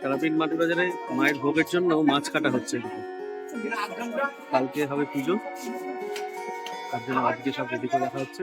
তারাপীঠ মাটি বাজারে মায়ের ভোগের জন্য মাছ কাটা হচ্ছে। কালকে হবে পুজো। তার জন্য আজকে সব রেডি করে রাখা হচ্ছে।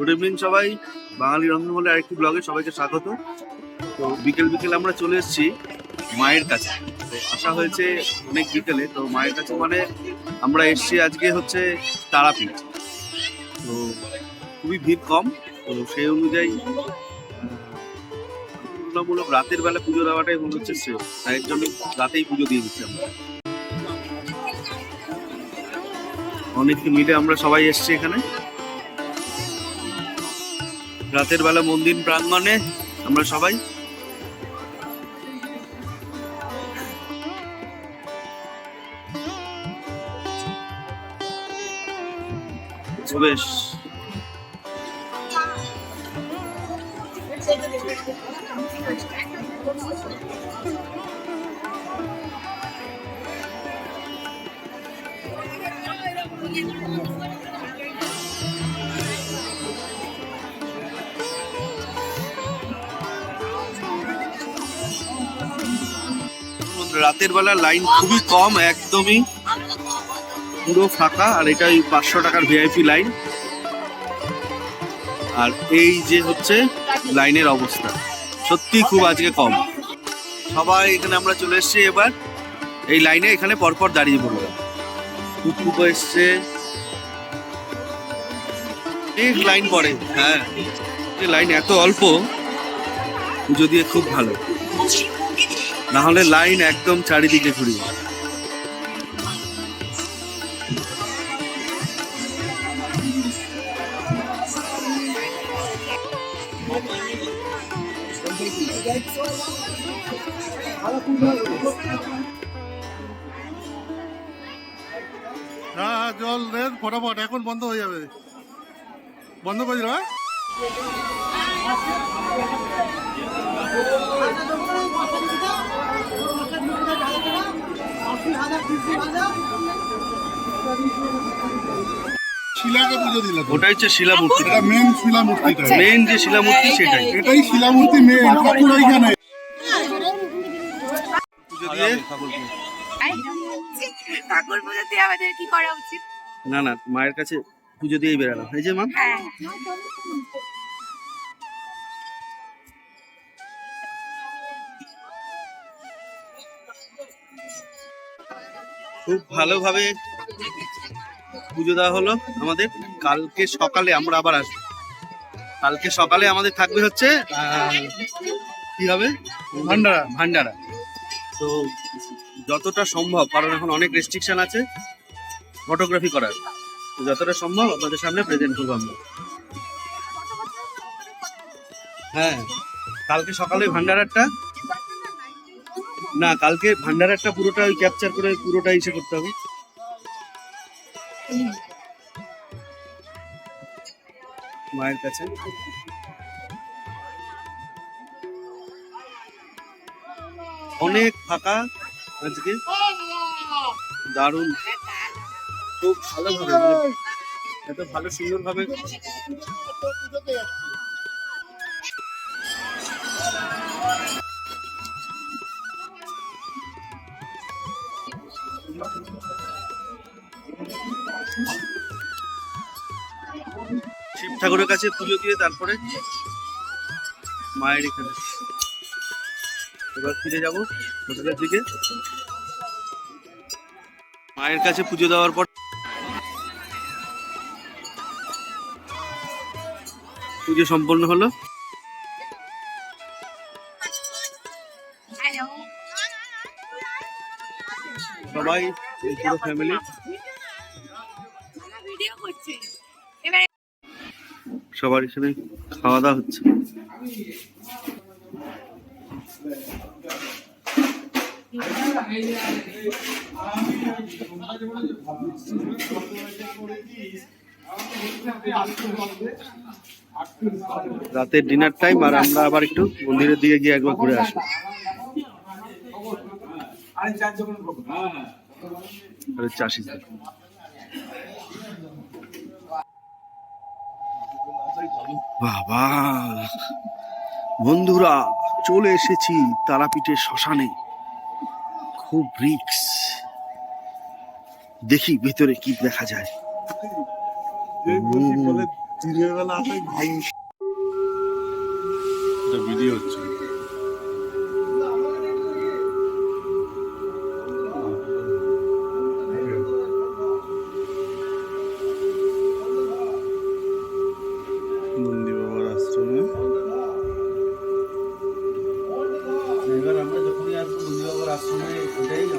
গুড ইভিনিং সবাই। বাঙালি রন্ধনমলের আরেকটি ব্লগে সবাইকে স্বাগত। তো বিকেল বিকেল আমরা চলে এসেছি মায়ের কাছে। তো আসা হয়েছে অনেক বিকেলে, তো মায়ের কাছে মানে আমরা এসেছি আজকে হচ্ছে তারাপীঠ। তো খুবই ভিড় কম, তো সেই অনুযায়ী তুলনামূলক রাতের বেলা পুজো দেওয়াটাই মনে হচ্ছে সে তাই জন্য রাতেই পুজো দিয়ে দিচ্ছি আমরা। অনেকে মিলে আমরা সবাই এসেছি এখানে। রাতের বেলা মন্দির প্রাঙ্গণে আমরা সবাই। বেশ। রাতের বেলা লাইন খুবই কম, একদমই পুরো ফাঁকা, আর এটা ওই পাঁচশো টাকার ভিআইপি লাইন আর এই যে হচ্ছে লাইনের অবস্থা। সত্যি খুব আজকে কম। সবাই এখানে আমরা চলে এসেছি এবার। এই লাইনে এখানে পরপর দাঁড়িয়ে পড়ল টুকটুকো এসছে। অনেক লাইন পড়ে। হ্যাঁ লাইন এত অল্প দিয়ে খুব ভালো। না হলে লাইন একদম চারিদিকে ঘুরি হ্যাঁ জল দেন ফটাফট, এখন বন্ধ হয়ে যাবে। বন্ধ করে দিল হ্যাঁ? শিলাকে পুজো দিল তো। ওটাই হচ্ছে শিলামূর্তি। এটা মেন শিলা মেন যে শিলামূর্তি সেটাই। এটাই শিলা মূর্তি মেন ঠাকুর ওইখানে। পুজো দিয়ে? ঠাকুর পুজোতে আমাদের কি করা উচিত? না না মায়ের কাছে পুজো দিয়েই বেরালাম। এই যে মা। খুব ভালোভাবে পুজো দেওয়া হলো আমাদের। কালকে সকালে আমরা আবার আসব। কালকে সকালে আমাদের থাকবে হচ্ছে কি হবে? ভান্ডারা। ভান্ডারা। তো যতটা সম্ভব কারণ এখন অনেক রেস্ট্রিকশন আছে ফটোগ্রাফি করার। তো যতটা সম্ভব আপনাদের সামনে প্রেজেন্ট করব আমরা। হ্যাঁ কালকে সকালে ভান্ডারারটা না, কালকে ভান্ডার একটা পুরোটা ওই ক্যাপচার করে পুরোটা ইসে করতে হবে। মায়ের কাছে। অনেক ফাঁকা আজকে। দারুণ। খুব ভালোভাবে মানে এত ভালো সুন্দর ঠাকুরের কাছে পুজো দিয়ে তারপরে মায়ের এখানে। এবার ফিরে যাব হোটেলের দিকে। মায়ের কাছে পুজো দেওয়ার পর পুজো সম্পন্ন হলো। সবাই এই পুরো ফ্যামিলি সবার হিসেবে খাওয়া দাওয়া হচ্ছে। রাতের ডিনার টাইম আর আমরা আবার একটু মন্দিরের দিকে গিয়ে একবার ঘুরে আসি চাষি বাবা। বন্ধুরা চলে এসেছি তারাপীঠের শ্মশানে। খুব রিক্স। দেখি ভেতরে কি দেখা যায়। ভিডিও হচ্ছে। নন্দীবাবুর আশ্রমে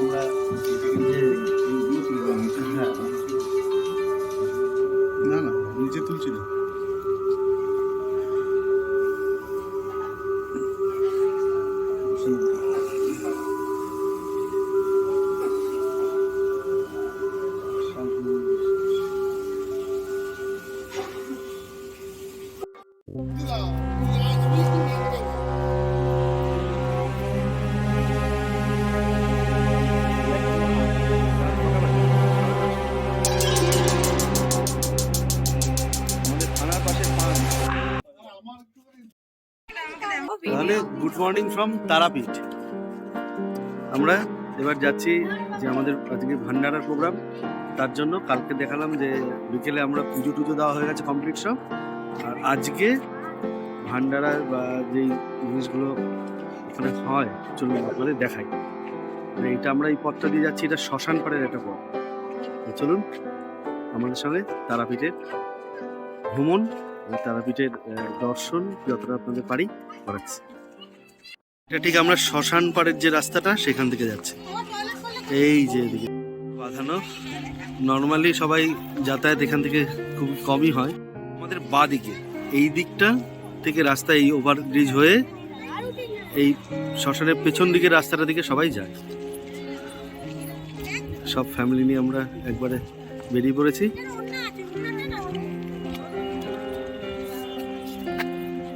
Morning from Tarapith আমরা এবার যাচ্ছি যে আমাদের আজকে ভান্ডারার প্রোগ্রাম তার জন্য কালকে দেখালাম যে বিকেলে আমরা পুজো টুজো দেওয়া হয়ে গেছে কমপ্লিট সব। আর আজকে ভান্ডারার বা যেই জিনিসগুলো ওখানে হয়, চলুন আপনাদের দেখাই। মানে এটা আমরা এই পথটা দিয়ে যাচ্ছি, এটা শ্মশান পাড়ের একটা পথ। চলুন আমাদের সঙ্গে তারাপীঠের ভ্রমণ তারাপীঠের দর্শন, যতটা আপনাদের পারি করাচ্ছি। এটা ঠিক আমরা শ্মশান পাড়ের যে রাস্তাটা, সেখান থেকে যাচ্ছি। এই যে এদিকে। বাঁধানো। নর্মালি সবাই যাতায়াত এখান থেকে খুব কমই হয়। আমাদের বাঁ দিকে এই দিকটা থেকে রাস্তা এই ওভার ব্রিজ হয়ে এই শ্মশানের পেছন দিকের রাস্তাটা দিকে সবাই যায়। সব ফ্যামিলি নিয়ে আমরা একবারে বেরিয়ে পড়েছি।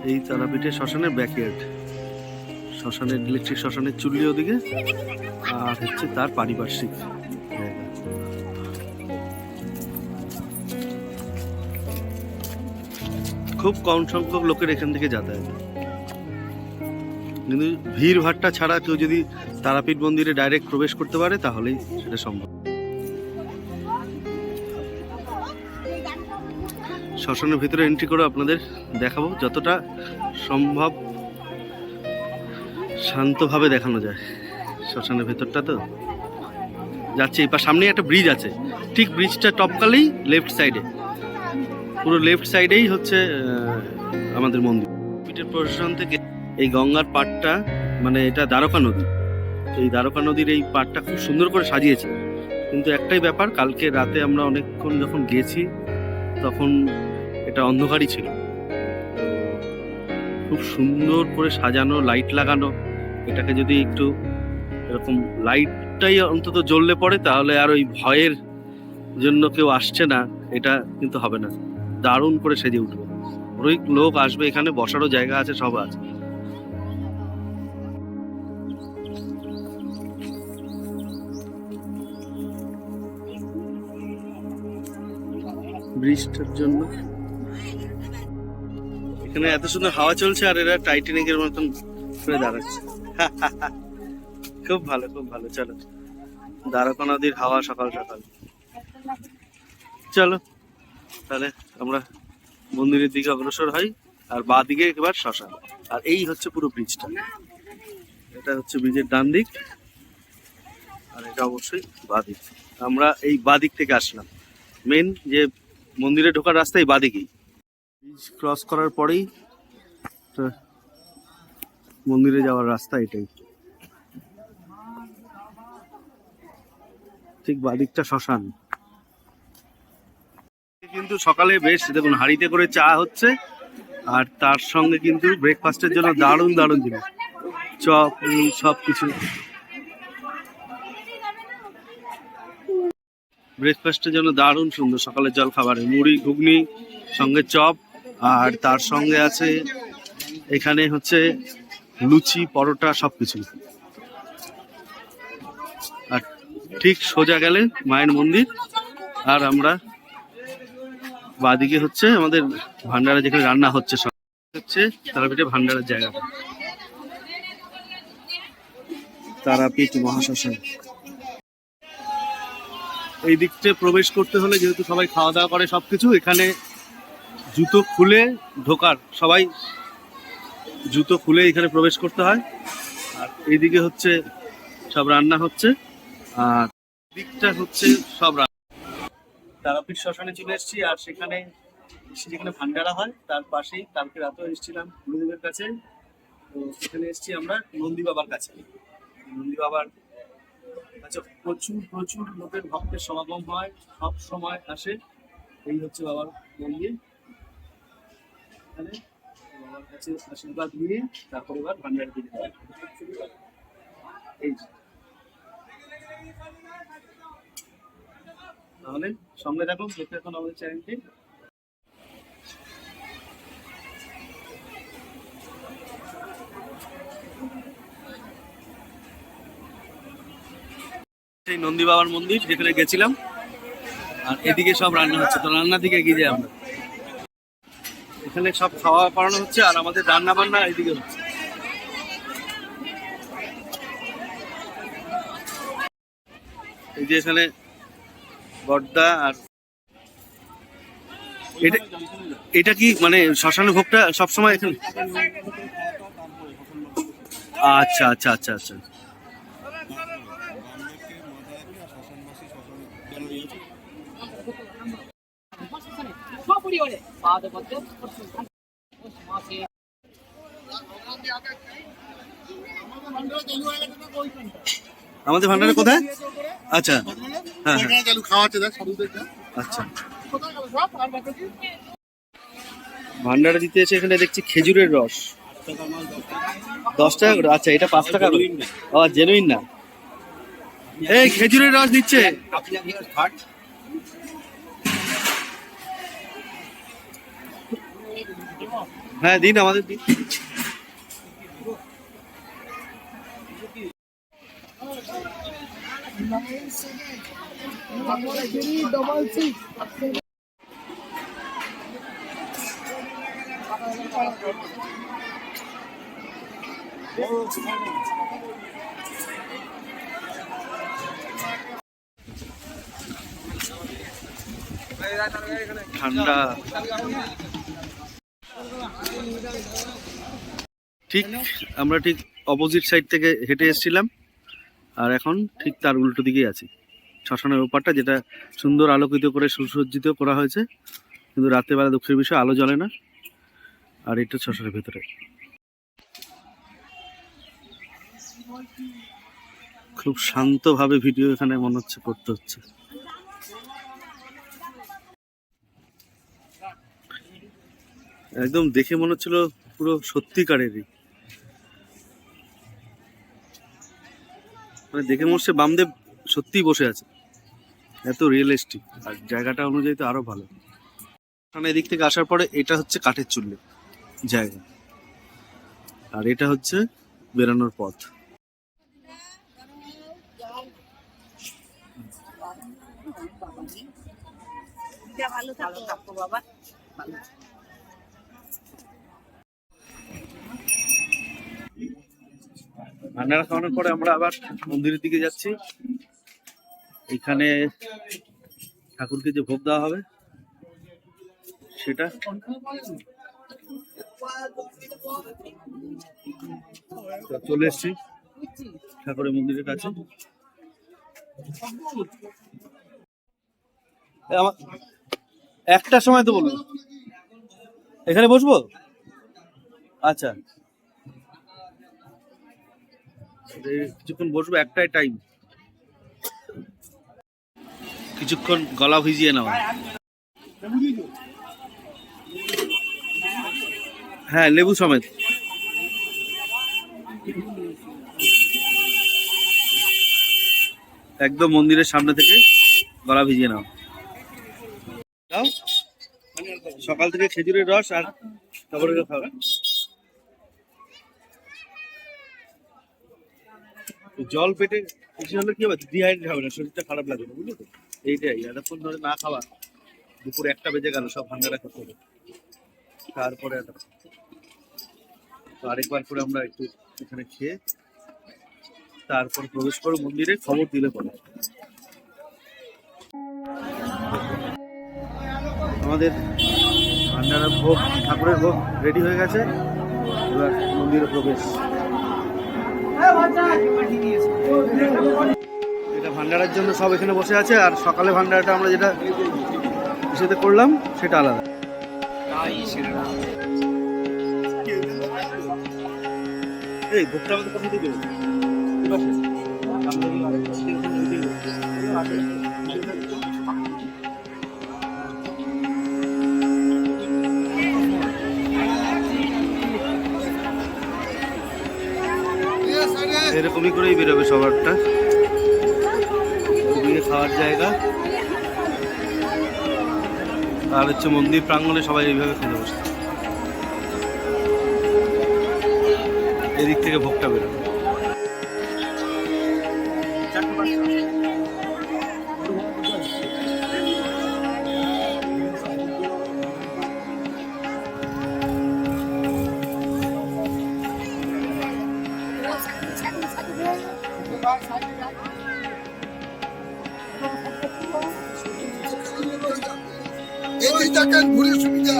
এই তারাপীঠের শ্মশানের ব্যাকয়ার্ড শ্মশানের, ইলেকট্রিক শ্মশানের চুল্লি ওদিকে, আর হচ্ছে তার পারিপার্শ্বিক। খুব কম সংখ্যক লোকের এখান থেকে যাতায়াত। কিন্তু ভিড় ভাট্টা ছাড়া কেউ যদি তারাপীঠ মন্দিরে ডাইরেক্ট প্রবেশ করতে পারে, তাহলেই সেটা সম্ভব। শ্মশানের ভিতরে এন্ট্রি করে আপনাদের দেখাবো, যতটা সম্ভব শান্তভাবে দেখানো যায়। শ্মশানের ভেতরটা তো। যাচ্ছে এবার সামনে একটা ব্রিজ আছে। ঠিক ব্রিজটা টপকালেই লেফট সাইডে পুরো লেফট সাইডেই হচ্ছে আমাদের মন্দির। পিঠের প্রশাসন থেকে এই গঙ্গার পাড়টা মানে এটা দ্বারকা নদী। তো এই দ্বারকা নদীর এই পাড়টা খুব সুন্দর করে সাজিয়েছে। কিন্তু একটাই ব্যাপার, কালকে রাতে আমরা অনেকক্ষণ যখন গেছি, তখন এটা অন্ধকারই ছিল। খুব সুন্দর করে সাজানো লাইট লাগানো। এটাকে যদি একটু এরকম লাইটটাই অন্তত জ্বললে পড়ে, তাহলে আর ওই ভয়ের জন্য কেউ আসছে না, এটা কিন্তু হবে না। দারুণ করে সেজে উঠবে। অনেক লোক আসবে এখানে, বসারও জায়গা আছে, সব আছে। ব্রিজটার জন্য। এখানে এত সুন্দর হাওয়া চলছে আর এরা টাইটানিকের মতন করে দাঁড়াচ্ছে। খুব ভালো খুব ভালো, চলো। দ্বারকা নদীর হাওয়া সকাল সকাল। চলো, তাহলে আমরা মন্দিরের দিকে অগ্রসর হই, আর বা দিকে একবার শ্মশান। আর এই হচ্ছে পুরো ব্রিজটা এটা হচ্ছে ব্রিজের ডান দিক, আর এটা অবশ্যই বা দিক। আমরা এই বা দিক থেকে আসলাম। মেন যে মন্দিরে ঢোকার রাস্তা এই বাদিকেই ক্রস করার পরেই মন্দিরে যাওয়ার রাস্তা এটাই। ঠিক বাদিকটা শ্মশান। কিন্তু সকালে বেশ দেখুন, হাঁড়িতে করে চা হচ্ছে, আর তার সঙ্গে কিন্তু ব্রেকফাস্টের জন্য দারুণ দারুণ জিনিস। চপ সব কিছু ব্রেকফাস্টের জন্য দারুণ সুন্দর, সকালের জল খাবারে মুড়ি, ঘুগনি, সঙ্গে চপ, আর তার সঙ্গে আছে, এখানে হচ্ছে লুচি, পরোটা সব কিছু আর ঠিক সোজা গেলে মায়ের মন্দির, আর আমরা বাদিকে হচ্ছে আমাদের ভান্ডারা যেখানে রান্না হচ্ছে সব। হচ্ছে তারাপীঠে ভান্ডারের জায়গাটা তারাপীঠ মহাশ্মশান। এই দিকতে প্রবেশ করতে হলে যেহেতু সবাই খাওয়া দাওয়া করে সবকিছু, এখানে জুতো খুলে ঢোকার সবাই জুতো খুলে এখানে প্রবেশ করতে হয়। আর এইদিকে হচ্ছে সব রান্না হচ্ছে। আর দিকটা হচ্ছে সব রান্না। তারাপীঠ শ্মশানে চলে এসেছি আর সেখানে যেখানে ভান্ডারা হয়, তার পাশেই কালকে রাতেও এসেছিলাম গুরুদেবের কাছে। তো সেখানে এসেছি আমরা নন্দী বাবার কাছে। নন্দী বাবার আচ্ছা প্রচুর প্রচুর লোকের ভক্তের সমাগম হয়, সব সময় আসে। এই হচ্ছে বাবার মন্দির। এখানে কাছে আশীর্বাদ নিয়ে তারপর এবার ভান্ডার দিতে হয় এই। তাহলে সঙ্গে থাকুন দেখতে এখন আমাদের চ্যানেলটি সেই নন্দী বাবার মন্দির, যেখানে গেছিলাম। আর এদিকে সব রান্না হচ্ছে। তো রান্না দিকে যাই আমরা। এখানে সব খাওয়া করানো হচ্ছে আর আমাদের রান্না বান্না এইদিকে হচ্ছে। এই যে এখানে বর্দা আর এটা এটা কি মানে শ্মশানের ভোগটা সবসময় এখানে? আচ্ছা আচ্ছা আচ্ছা আচ্ছা। আমাদের ভান্ডারে কোথায়? আচ্ছা। হ্যাঁ হ্যাঁ। চালু খাওয়াচ্ছে দেখ আচ্ছা। ভান্ডারে দিতে এসে এখানে দেখছি খেজুরের রস। দশ টাকা করে? আচ্ছা এটা পাঁচ টাকা করে। ও জেনুইন না। এই খেজুরের রস দিচ্ছে। হ্যাঁ দিন আমাদের দিন। ঠান্ডা। ঠিক, আমরা ঠিক অপোজিট সাইড থেকে হেঁটে এসেছিলাম, আর এখন ঠিক তার উল্টো দিকেই আছি। শ্মশানের ওপারটা যেটা সুন্দর আলোকিত করে, সুসজ্জিত করা হয়েছে, কিন্তু রাত্রেবেলা দুঃখের বিষয়, আলো জ্বলে না, আর এটা শ্মশানের ভেতরে। খুব শান্তভাবে ভিডিও এখানে মনে হচ্ছে করতে হচ্ছে। একদম দেখে মনে হচ্ছিল পুরো সত্যিকারেরই। মানে দেখে মনে হচ্ছে বামদেব সত্যিই বসে আছে। এত রিয়েলিস্টিক আর জায়গাটা অনুযায়ী তো আরও ভালো। এখানে এদিক থেকে আসার পরে এটা হচ্ছে কাঠের চুল্লি জায়গা। আর এটা হচ্ছে বেরানোর পথ। ভালো থাকো। থাকো বাবা। ভান্ডারা খাওয়ানোর পরে আমরা আবার মন্দিরের দিকে যাচ্ছি। এখানে ঠাকুরকে যে ভোগ দেওয়া হবে, সেটা চলে এসছি ঠাকুরের মন্দিরের কাছে। একটা সময় তো বলুন। এখানে বসবো? আচ্ছা। কিছুক্ষণ বসবো একটাই টাইম কিছুক্ষণ গলা ভিজিয়ে নেওয়া হ্যাঁ লেবু সমেত। একদম মন্দিরের সামনে থেকে গলা ভিজিয়ে নাও। সকাল থেকে খেজুরের রস আর তারপরে খাবে জল পেটে বেশি হলে কি হবে? ডিহাইড্রেট হবে না, শরীরটা খারাপ লাগবে বুঝলি তো? এইটাই এতক্ষণ ধরে না খাওয়া, দুপুর একটা বেজে গেল, সব ভান্ডারা করতে হবে তারপরে তো আরেকবার করে আমরা একটু এখানে খেয়ে তারপর প্রবেশ করে মন্দিরে, খবর দিলে পরে। আমাদের ভান্ডারের ভোগ, ঠাকুরের ভোগ রেডি হয়ে গেছে। এবার মন্দিরে প্রবেশ। এটা ভান্ডারের জন্য সব এখানে বসে আছে, আর সকালে ভান্ডারটা আমরা যেটা সেটা করলাম, সেটা আলাদা এই ভোগটা আমাদের কোথা দিয়ে দেবো? এরকমই করেই বেরোবে সবারটা। এদিকে খাওয়ার জায়গা। আর হচ্ছে মন্দির প্রাঙ্গণে সবাই এইভাবে খেতে বসে। এদিক থেকে ভোগটা বেরোবে। দেখেন ঘুরে সুবিধা।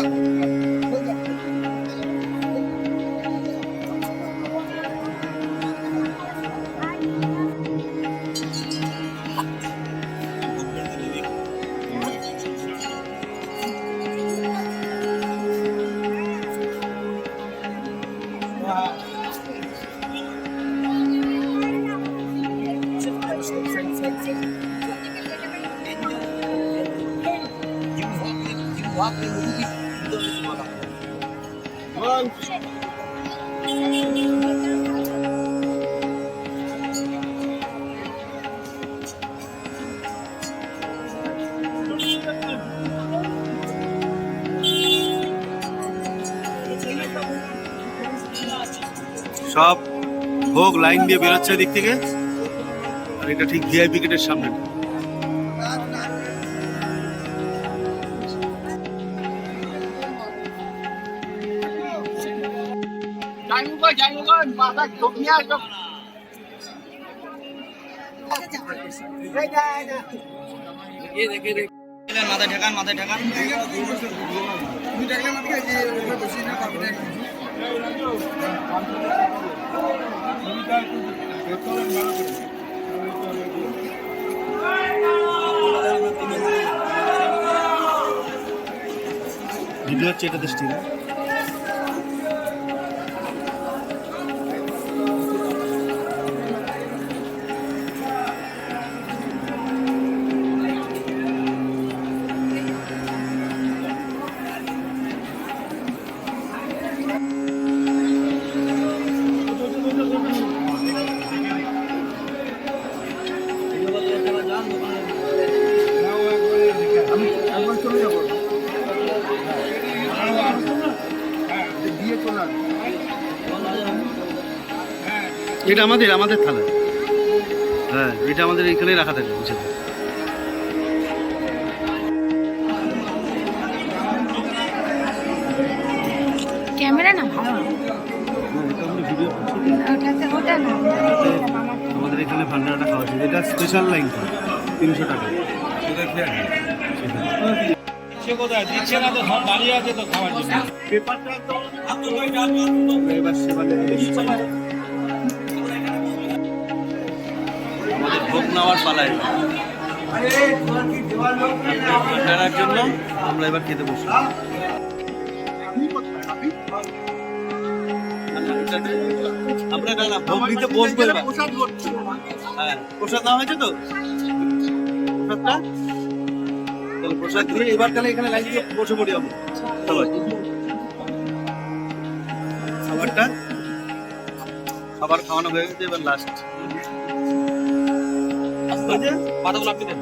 সব ভোগ লাইন দিয়ে বেরোচ্ছে এদিক থেকে। আর এটা ঠিক ভিআইপি গেটের সামনে। মাথায় ঠেকান মাথায় ঠেকান। ভিডিও হচ্ছে এটাতে স্টিল এটা আমাদের আমাদের থালা। হ্যাঁ এটা আমাদের এখানেই রাখা থাকে বুঝে ক্যামেরা না? ভালো ওটা না আমাদের এখানে ভান্ডারাটা খাওয়া যায় এটা স্পেশাল লাইন তিনশো টাকা। এবার সেবালে আমাদের ভোগ নেওয়ার পালায়। ভান্ডারার জন্য আমরা এবার খেতে বসলাম আমরা বসবো হ্যাঁ প্রসাদ হয়েছে তো? প্রসাদ এবার তাহলে এখানে বসে পড়ি খাবারটা? খাবার খাওয়ানো হয়ে গেছে এবার লাস্ট পাতাগুলো আপনি দেন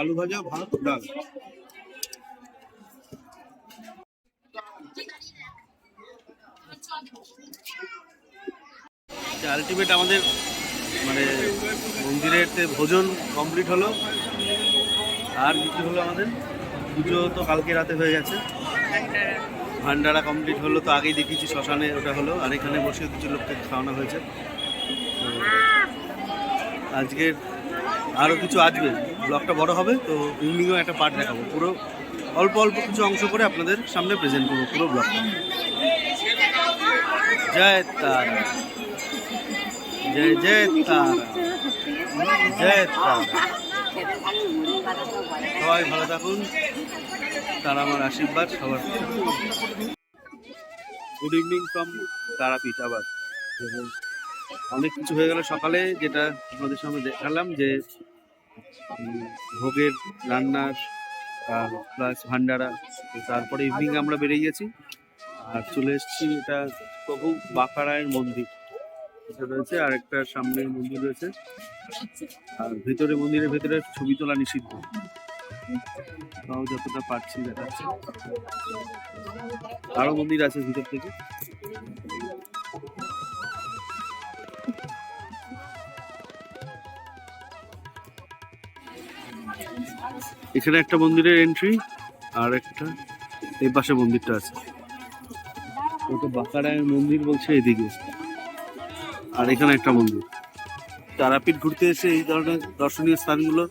আলু ভাজা ভাত ডাল আলটিমেট আমাদের মানে মন্দিরের ভোজন কমপ্লিট হলো, আর কিছু হলো আমাদের? পুজো তো কালকে রাতে হয়ে গেছে। ভান্ডারা কমপ্লিট হলো, তো আগেই দেখিয়েছি, শ্মশানে ওটা হলো, আর এখানে বসে কিছু লোককে খাওয়ানো হয়েছে। আজকের আরও কিছু আসবে। ব্লগটা বড় হবে, তো ইভিনিংও একটা পার্ট দেখাবো। পুরো অল্প অল্প কিছু অংশ করে আপনাদের সামনে প্রেজেন্ট করব পুরো ব্লগটা। জয় তারা। জয় জয় তারা। জয় তারা। সবাই ভালো থাকুন। তারা আমার আশীর্বাদ, সবার গুড ইভিনিং ফ্রম তারাপীঠ আবার। অনেক কিছু হয়ে গেল সকালে, যেটা আপনাদের সামনে দেখালাম যে ভোগের রান্নার প্লাস ভান্ডারা তারপরে ইভিনিং আমরা বেরিয়ে গেছি। আর চলে এসেছি এটা প্রভু বাঁকারায়ের মন্দির। এটা রয়েছে আর একটা সামনে মন্দির রয়েছে। আর ভেতরে মন্দিরের ভেতরে ছবি তোলা নিষিদ্ধ। তাও যতটা পারছি দেখাচ্ছি। আরও মন্দির আছে ভিতর থেকে। এখানে একটা মন্দিরের এন্ট্রি আর একটা এই পাশে মন্দিরটা আছে। ওটা বাঁকারায়ের মন্দির বলছে এদিকে। আর এখানে একটা মন্দির। তারাপীঠ ঘুরতে এসে এই ধরনের দর্শনীয় স্থানগুলো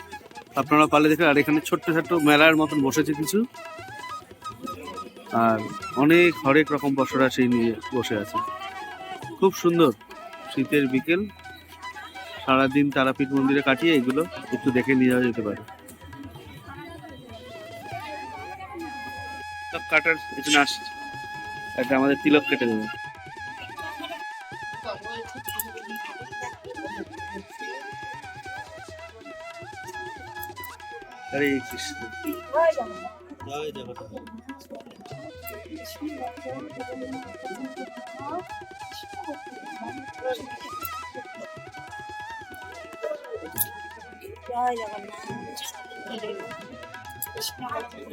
আপনারা পালে দেখে আর এখানে ছোট্ট ছোট্ট মেলার মতন বসেছে কিছু। আর অনেক হরেক রকম বসরা সেই নিয়ে বসে আছে। খুব সুন্দর। শীতের বিকেল। সারাদিন তারাপীঠ মন্দিরে কাটিয়ে এগুলো একটু দেখে নিয়ে যেতে পারে। কাটার এখানে আসছে। একটা আমাদের তিলক কেটে দেবে। জয় জগন্নাথ জয়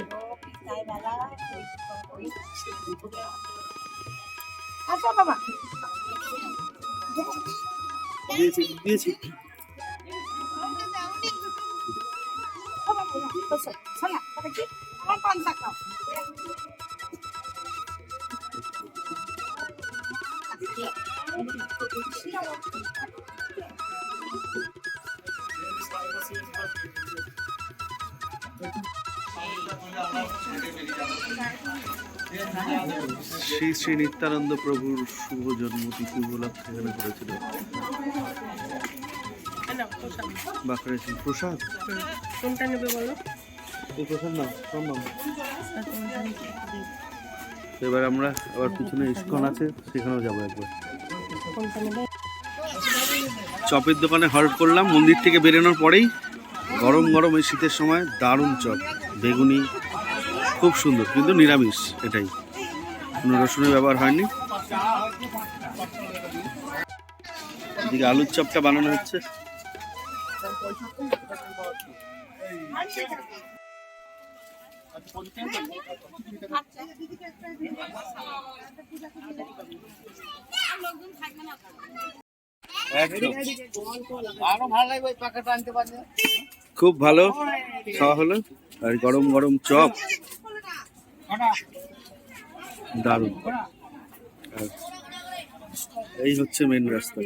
জগন্নাথ। আচ্ছা বাবা দিয়েছি দিয়েছি শ্রী শ্রী নিত্যানন্দ প্রভুর শুভ জন্মতিথি উপলক্ষে এখানে করেছিল। বাঁকুড়া প্রসাদ। কোনটা নেবে বলো? এই প্রসাদ না প্রণাম এবার আমরা আবার পিছনে ইস্কন আছে সেখানেও যাব একবার। চপের দোকানে হল্ট করলাম মন্দির থেকে বেরোনোর পরেই গরম গরম এই শীতের সময় দারুণ চপ বেগুনি খুব সুন্দর, কিন্তু নিরামিষ এটাই। কোনো রসুনের ব্যবহার হয়নি। এদিকে আলুর চপটা বানানো হচ্ছে। খুব ভালো। খাওয়া হলো। আর গরম গরম চপ। দারুণ। এই হচ্ছে মেন রাস্তা।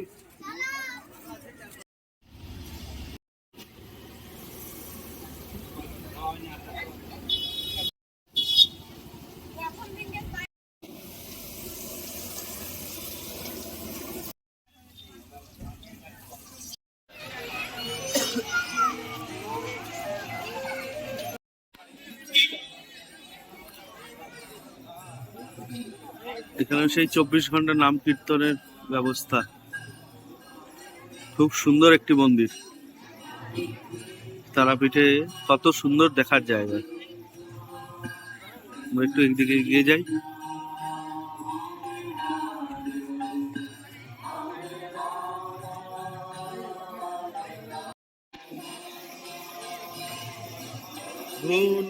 সেই চব্বিশ ঘণ্টা নাম কীর্তনের ব্যবস্থা। খুব সুন্দর একটি মন্দির। তারাপীঠে কত সুন্দর দেখার জায়গা। একটু একদিকে এগিয়ে যাই।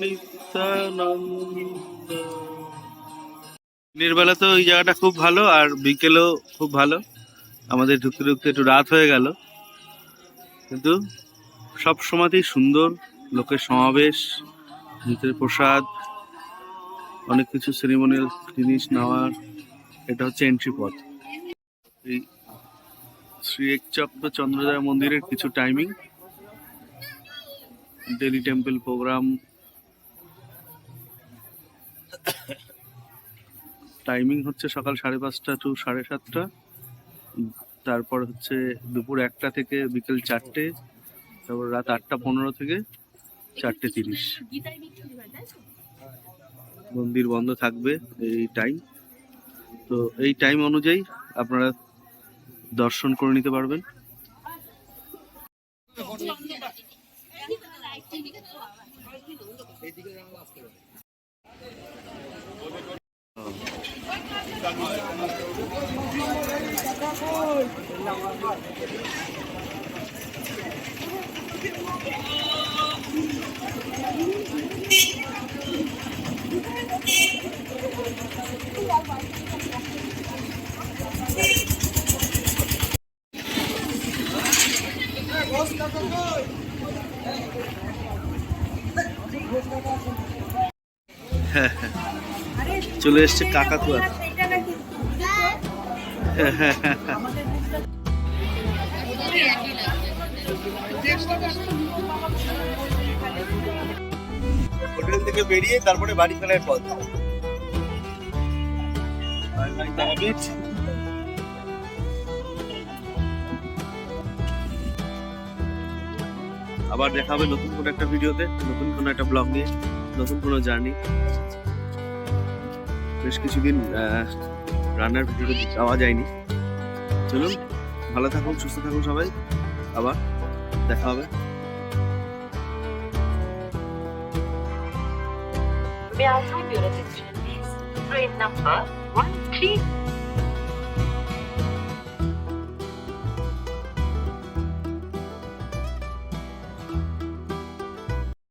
নিত্যানন্দ। দিনের তো ওই জায়গাটা খুব ভালো, আর বিকেলেও খুব ভালো। আমাদের ঢুকতে ঢুকতে একটু রাত হয়ে গেল। কিন্তু সব সময়তেই সুন্দর, লোকের সমাবেশ ভিতরে প্রসাদ, অনেক কিছু সেরিমোনিয়াল জিনিস নেওয়ার, এটা হচ্ছে এন্ট্রি পথ এই শ্রী একচক্র চন্দ্রদয় মন্দিরের কিছু timing daily temple program timing হচ্ছে সকাল সাড়ে পাঁচটা টু সাড়ে সাতটা। তারপর হচ্ছে দুপুর একটা থেকে বিকেল চারটে, তারপর রাত আটটা পনেরো থেকে চারটে তিরিশ। মন্দির বন্ধ থাকবে এই টাইম তো এই টাইম অনুযায়ী আপনারা দর্শন করে নিতে পারবেন। চলে এসছে কাকাতুয়া। হোটেল থেকে বেরিয়ে তারপরে বাড়ি ফেরার পথ। আবার দেখা হবে নতুন কোনো একটা ভিডিওতে নতুন কোনো একটা ব্লগ নিয়ে নতুন কোনো জার্নি। বেশ কিছুদিন আহ, রান্নার ভিডিও যাওয়া যায়নি চলুন ভালো থাকুন সুস্থ থাকুন সবাই আবার দেখা হবে May I have your attention, please? Train number 132